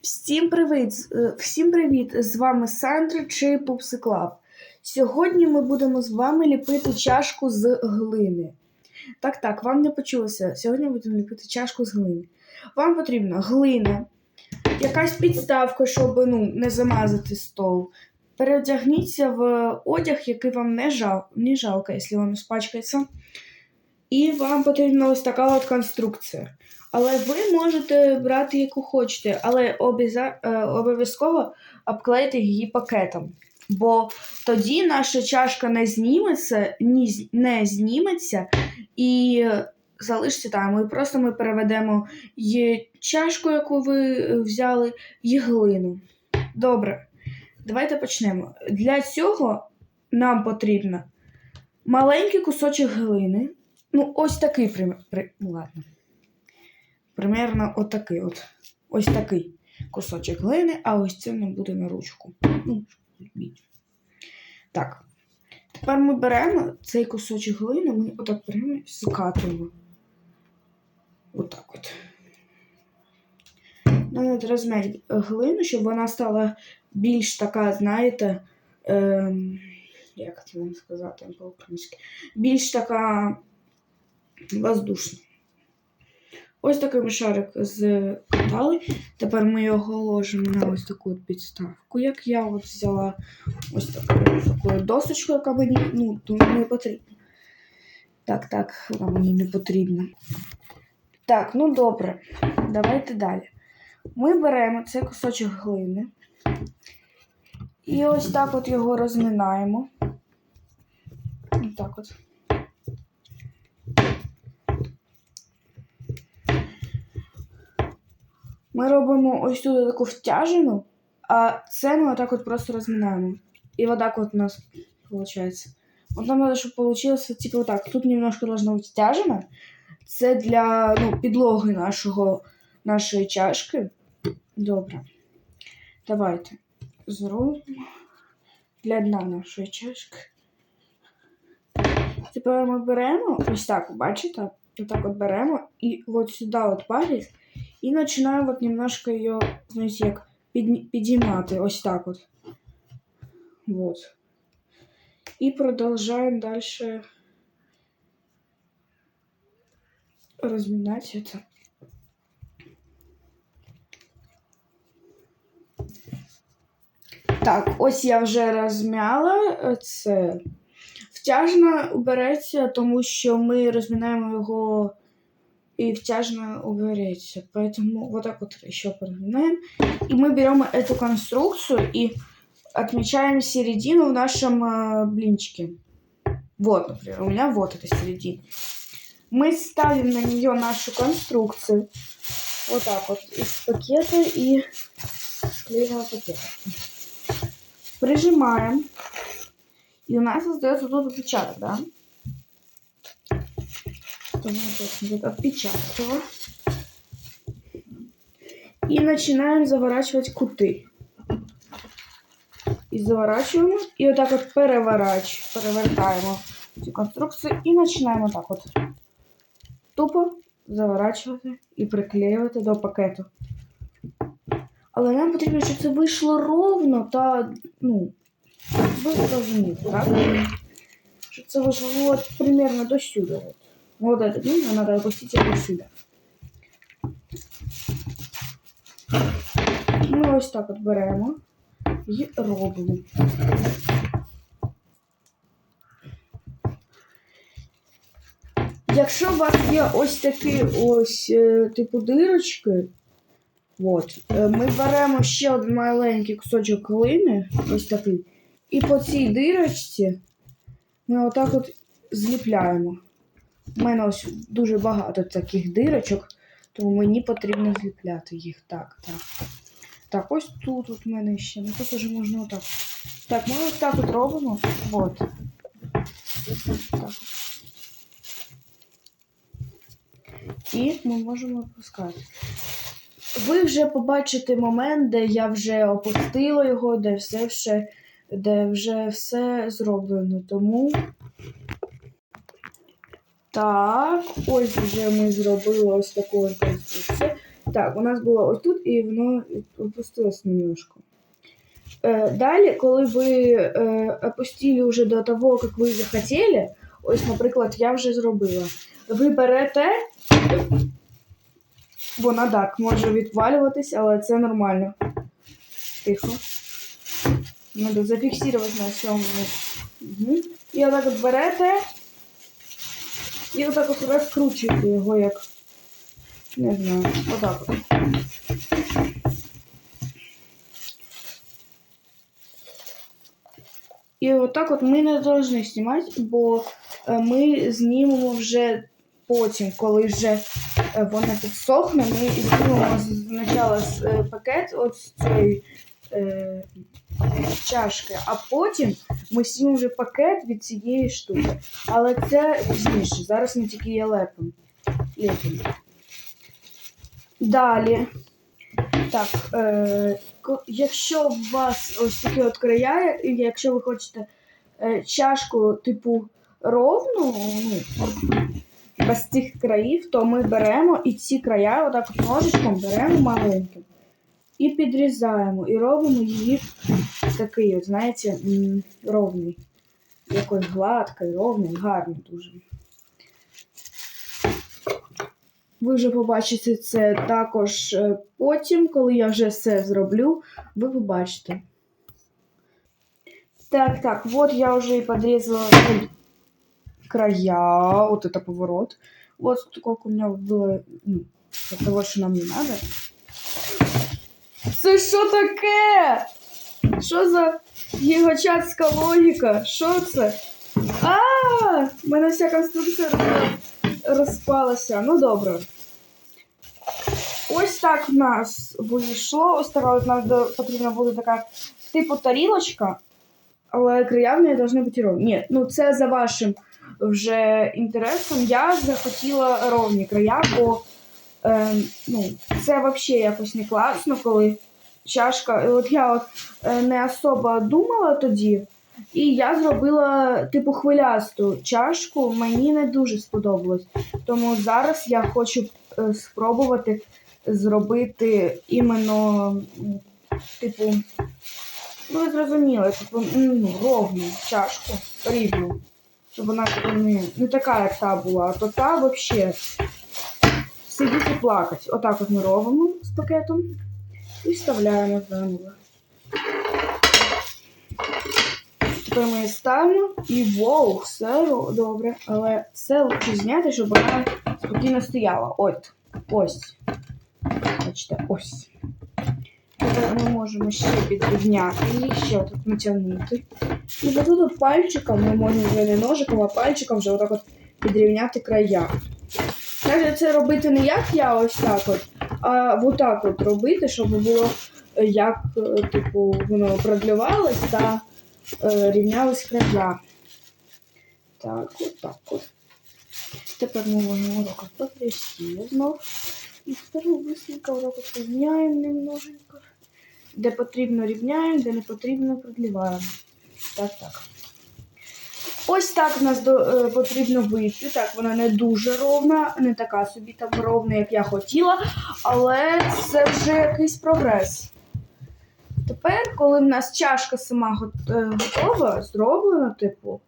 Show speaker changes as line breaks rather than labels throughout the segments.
Всім привіт! е, Всім привіт! З вами Сандра чи Пупсиклав. Сьогодні ми будемо з вами ліпити чашку з глини. Так, так, вам не почулося. Сьогодні будемо ліпити чашку з глини. Вам потрібна глина, якась підставка, щоб ну, не замазати стол. Переодягніться в одяг, який вам не, жал, не жалко, якщо вам спачкається. І вам потрібна ось така от конструкція. Але ви можете брати яку хочете, але е, обов'язково обклеїти її пакетом. Бо тоді наша чашка не зніметься, ні, не зніметься і залишиться там. І просто ми переведемо її чашку, яку ви е, взяли, і глину. Добре, давайте почнемо. Для цього нам потрібно маленький кусочок глини. Ну, ось такий при... при... ну, ладно примерно отакий от. Ось такий кусочок глини, а ось це нам буде на ручку. Ну. Так. Тепер ми беремо цей кусочок глини, ми отак беремо і закатуємо. Отак от. Нам треба розм'яти глину, щоб вона стала більш така, знаєте, ем, як це вам сказати по-українськи, більш така воздушна. Ось такий ми шарик закатали. Тепер ми його ложимо на ось таку от підставку. Як я от взяла ось таку, таку досочку, яка мені ну, не потрібна. Так, так, вона мені не потрібна. Так, ну добре. Давайте далі. Ми беремо цей кусочок глини. І ось так от його розминаємо. Ось так от. Ми робимо ось тут таку втяжину, а це ми отак от просто розминаємо. І отак от у нас виходить. От нам треба, щоб вийшло, типу, отак. Тут немножко должно бути втяжено. Це для ну, підлоги нашого, нашої чашки. Добре. Давайте зробимо для дна нашої чашки. Тепер ми беремо, ось так, бачите? Отак от беремо і от сюди от палець і починаємо вот немножко її, знаєте, як підіймати, ось так от. Вот. І продовжуємо далі розмінати це. Так, ось я вже розм'яла е, це. Втяжно береться, тому що ми розмінаємо його и втяжно уберется. Поэтому вот так вот еще прогибаем. И мы берем эту конструкцию и отмечаем середину в нашем э, блинчике. Вот, например, у меня вот эта середина. Мы ставим на нее нашу конструкцию. Вот так вот из пакета и склеиваем пакет. Прижимаем. И у нас остается тут отпечаток, да? Его. И начинаем заворачивать куты. И заворачиваем, и вот так вот переворачиваем, перевертаємо цю конструкцію і починаємо так от тупо заворачувати і приклеювати до пакету. Але нам потрібно, щоб це вийшло ровно та, ну, ви зрозуміли, так? Щоб це вийшло от, примерно до сюди. От. Вот это длинно надо опустить его сюда. Ми ось так от беремо і робимо. Якщо у вас є ось такі ось е, типу дирочки, от, е, ми беремо ще один маленький кусочок глини, ось такий, і по цій дирочці ми отак от зліпляємо. У мене ось дуже багато таких дирочок, тому мені потрібно зліпляти їх. Так, так. Так, ось тут от мене ще. Ну тут вже можна отак. Так, ми ось так от робимо. От. Так. І ми можемо опускати. Ви вже побачите момент, де я вже опустила його, де все, все, де вже все зроблено. Тому. Так, ось вже ми зробили ось таку ось конструкцію. Так, у нас було ось тут, і воно опустилось немножко. Е, далі, коли ви е, опустили вже до того, як ви захотіли, ось, наприклад, я вже зробила. Ви берете, вона так може відвалюватись, але це нормально. Тихо. Надо зафіксувати на цьому. Угу. І отак берете і отак от розкручуєте його як. Не знаю, отак от. І отак от ми не повинні знімати, бо е, ми знімемо вже потім, коли вже е, вона підсохне, ми знімемо спочатку е, пакет з цієї е, чашки, а потім ми знімемо вже пакет від цієї штуки. Але це пізніше. Зараз ми тільки її лепимо. Лепимо. Далі. Так, е, якщо у вас ось такі от края, і якщо ви хочете е, чашку типу ровну, ну, без цих країв, то ми беремо і ці края, отак от ножичком беремо маленьким і підрізаємо, і робимо її такий, от, знаєте, ровний. Якось гладкий, ровний, гарний дуже. Ви вже побачите це також е, потім, коли я вже все зроблю, ви побачите. Так, так, вот я уже и подрезала края, вот это поворот. Вот сколько у меня было ну, того, що нам не надо. Це що таке? Що за гігачатська логіка? Що це? А, в мене вся конструкція розпалася. Ну добре. Ось так в нас вийшло. Ось така от нам потрібна буде така типу тарілочка, але края в неї повинні бути ровні. Ні, ну це за вашим вже інтересом. Я захотіла ровні края, бо е, ну, це взагалі якось не класно, коли чашка. От я от е, не особо думала тоді, і я зробила типу хвилясту чашку. Мені не дуже сподобалось. Тому зараз я хочу е, спробувати зробити іменно, типу, ну ви зрозуміли, типу, ну, ровну чашку, рівну. Щоб вона типу, не, не така, як та була, а то та взагалі сидіти плакати. Отак от ми робимо з пакетом і вставляємо заново. Тепер ми її ставимо і вау, все добре. Але це лучше зняти, щоб вона спокійно стояла. От. Ось. Бачите, ось. Тепер ми можемо ще підрівняти її, ще отут натягнути. І тут пальчиком ми можемо вже не ножиком, а пальчиком вже отак от підрівняти края. Каже, це робити не як я ось так от, а отак от робити, щоб було е, як, е, типу, воно продлювалось та е, рівнялись края. Так, от от. Тепер ми можемо от потрясти знов. І тепер быстренько отак рівняємо немноженько. Де потрібно рівняємо, де не потрібно продліваємо. Так, так. Ось так в нас е, потрібно вийти. Так, вона не дуже ровна, не така собі там ровна, як я хотіла, але це вже якийсь прогрес. Тепер, коли в нас чашка сама е, готова, зроблена, типу,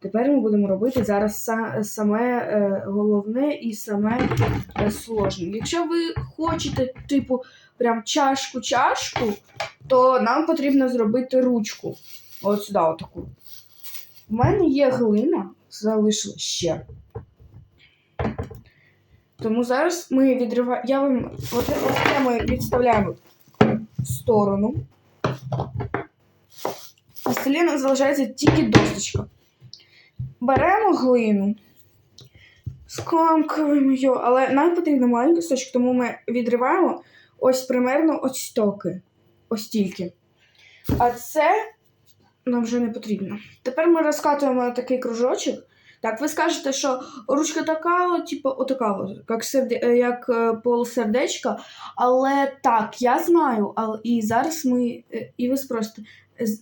тепер ми будемо робити зараз саме е, головне і саме сложне. Якщо ви хочете, типу, прям чашку-чашку, то нам потрібно зробити ручку. От сюди, отаку. У мене є глина, залишила ще. Тому зараз ми відриваємо. Я вам от ми відставляємо в сторону. Нам залишається тільки досточка. Беремо глину, скомкуємо її, але нам потрібно маленький кусочок, тому ми відриваємо ось примерно ось стоки. Ось тільки. А це нам вже не потрібно. Тепер ми розкатуємо такий кружочок. Так, ви скажете, що ручка така, типу, отака, як, серде... е, як е, полусердечка. Але так, я знаю. Але... І зараз ми. е, І ви спросите,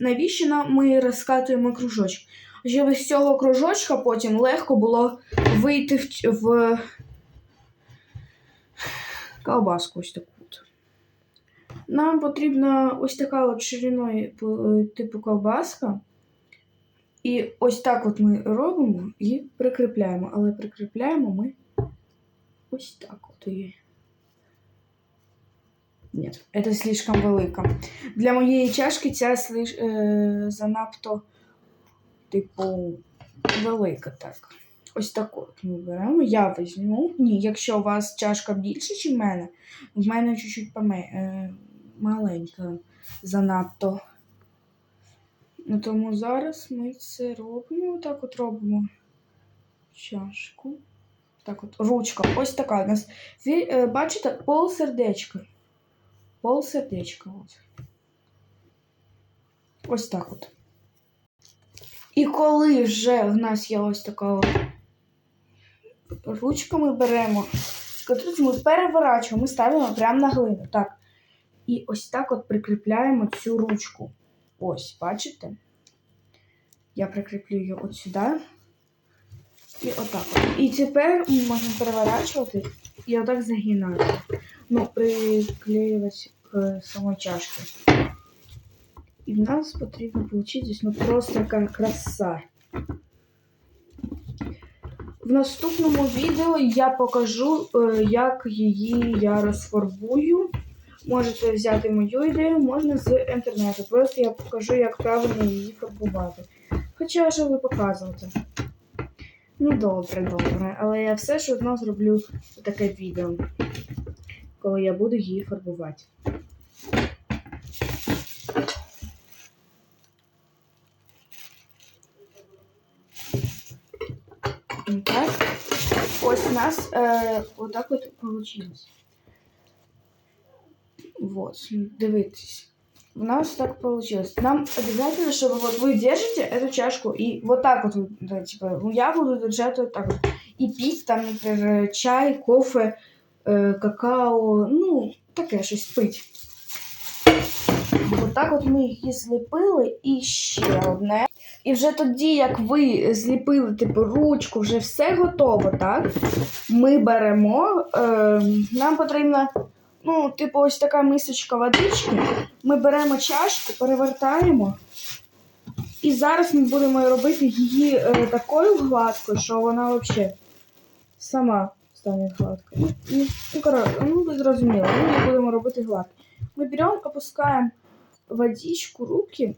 навіщо нам ми розкатуємо кружочок? Щоб з цього кружочка потім легко було вийти в, в колбаску ось таку. Нам потрібна ось така от шириною е, типу колбаска. І ось так от ми робимо і прикріпляємо. Але прикріпляємо ми ось так от її. Ні, це слишком велика. Для моєї чашки ця слиш... е, занадто, типу, велика так. Ось таку от ми беремо. Я візьму. Ні, якщо у вас чашка більше, ніж в мене, в мене чуть-чуть поме... маленька занадто. Ну, тому зараз ми це робимо. Отак от робимо чашку. Так от, ручка. Ось така у нас. Ви е, бачите, пол сердечка. Пол сердечка. От. Ось так от. І коли вже в нас є ось така от ручка, ми беремо, ми переворачуємо, ми ставимо прямо на глину. Так. І ось так от прикріпляємо цю ручку. Ось, бачите? Я прикріплю її от сюди. І отак. От. І тепер можна переворачувати і отак загинати. Ну, приклеювати к самой чашке. І в нас потрібно получитись ну просто така краса. В наступному відео я покажу, як її я розфарбую. Можете взяти мою ідею, можна з інтернету. Просто я покажу, як правильно її фарбувати. Хоча вже ви показувати. Ну, добре, добре. Але я все ж одно зроблю таке відео, коли я буду її фарбувати. Так, ось у нас э, вот так вот получилось. Вот, дивитесь. У нас так получилось. Нам обязательно, чтобы вот вы держите эту чашку и вот так вот, да, типа, ну, я буду держать вот так вот. И пить там, например, чай, кофе, э, какао, ну, таке щось пить. Отак от ми їх і зліпили, і ще одне. І вже тоді, як ви зліпили типу, ручку, вже все готово, так? Ми беремо, е, нам потрібна, ну, типу, ось така мисочка водички. Ми беремо чашку, перевертаємо. І зараз ми будемо робити її е, такою гладкою, що вона взагалі сама стане гладкою. Ну, ну, коротко, ну ви зрозуміли, ми її будемо робити гладкою. Мы берем, опускаем водичку, руки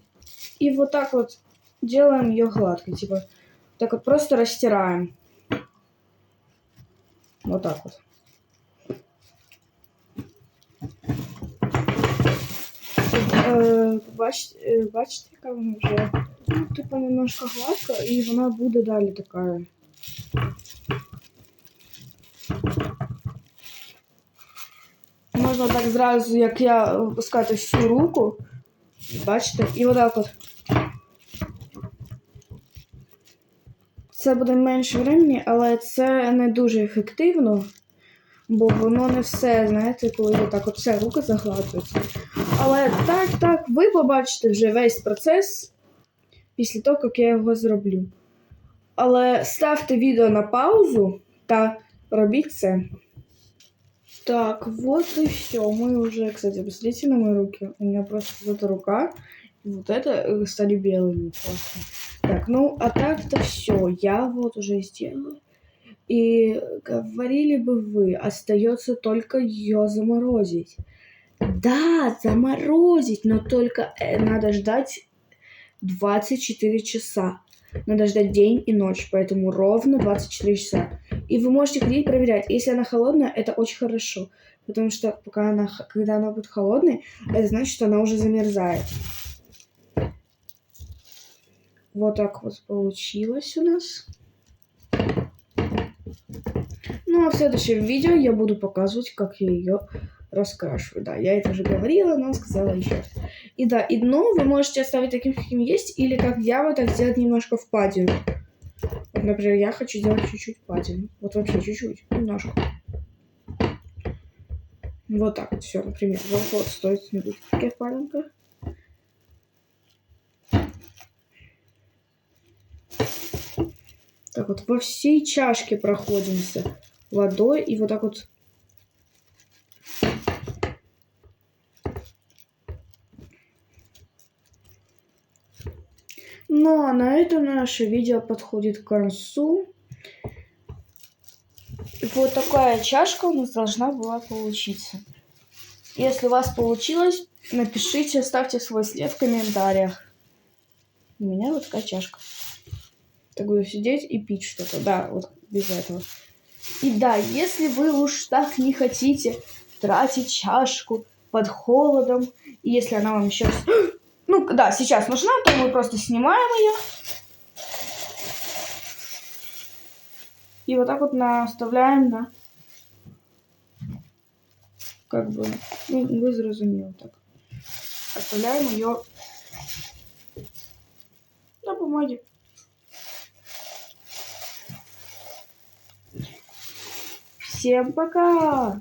и вот так вот делаем ее гладкой. Типа так вот просто растираем. Вот так вот. Е, бачите, е, бачите, яка вона вже ну, типу немножко гладка, і вона буде далі така. Можна так зразу, як я опускати всю руку. Бачите? І отак от. Це буде менше времени, але це не дуже ефективно, бо воно не все, знаєте, коли отак от вся рука загладжується. Але так, так, ви побачите вже весь процес після того, як я його зроблю. Але ставте відео на паузу та робіть це. Так, вот и все. Мы уже, кстати, посмотрите на мои руки. У меня просто вот эта рука и вот это э, стали белыми просто. Так, ну, а так-то все. Я вот уже сделала. И говорили бы вы, остается только ее заморозить. Да, заморозить, но только э, надо ждать 24 часа. Надо ждать день и ночь, поэтому ровно 24 часа. И вы можете ходить проверять. Если она холодная, это очень хорошо. Потому что пока она, когда она будет холодной, это значит, что она уже замерзает. Вот так вот получилось у нас. Ну а в следующем видео я буду показывать, как я ее раскрашиваю. Да, я это уже говорила, но сказала еще раз. И да, и дно вы можете оставить таким, каким есть, или как я вот так сделать немножко впадину. Вот, например, я хочу сделать чуть-чуть впадину. Вот вообще чуть-чуть, немножко. Вот так вот все, например. Вот, вот стоит такая впадинка. Так вот, во всей чашке проходимся водой и вот так вот Ну, а на этом наше видео подходит к концу. Вот такая чашка у нас должна была получиться. Если у вас получилось, напишите, ставьте свой след в комментариях. У меня вот такая чашка. Так буду сидеть и пить что-то. Да, вот без этого. И да, если вы уж так не хотите тратить чашку под холодом, и если она вам еще... Ну, да, сейчас нужна, то мы просто снимаем ее. И вот так вот наставляем на... Как бы... Ну, вы зрозумели так. Оставляем ее на бумаге. Всем пока!